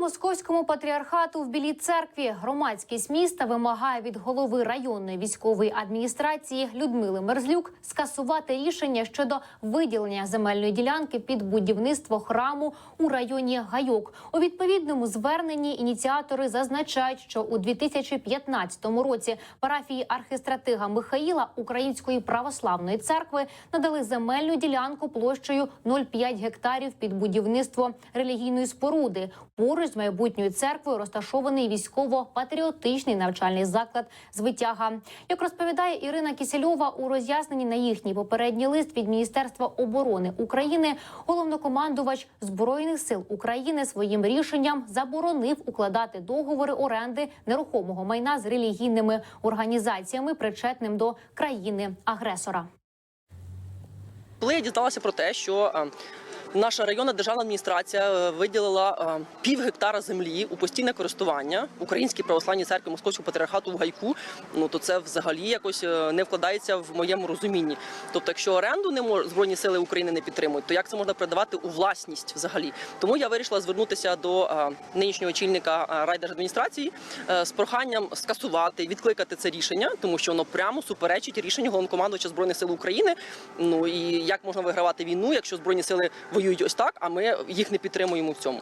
Московському патріархату в Білій церкві громадськість міста вимагає від голови районної військової адміністрації Людмили Мерзлюк скасувати рішення щодо виділення земельної ділянки під будівництво храму у районі Гайок. У відповідному зверненні ініціатори зазначають, що у 2015 році парафії архистратига Михаїла Української православної церкви надали земельну ділянку площею 0,5 гектарів під будівництво релігійної споруди. Поруч з майбутньою церквою розташований військово-патріотичний навчальний заклад звитяга. Як розповідає Ірина Кісельова у роз'ясненні на їхній попередній лист від Міністерства оборони України, головнокомандувач збройних сил України своїм рішенням заборонив укладати договори оренди нерухомого майна з релігійними організаціями, причетним до країни агресора. Коли я дізналася про те, що е, наша районна державна адміністрація е, виділила е, пів гектара землі у постійне користування Українській православній церкві Московського патріархату в гайку, ну то це взагалі якось е, не вкладається в моєму розумінні. Тобто, якщо оренду не мож... збройні сили України не підтримують, то як це можна передавати у власність взагалі? Тому я вирішила звернутися до нинішнього очільника райдержадміністрації з проханням скасувати, відкликати це рішення, тому що воно прямо суперечить рішенню головнокомандувача збройних сил України. Ну і як можна вигравати війну, якщо збройні сили воюють ось так, а ми їх не підтримуємо в цьому.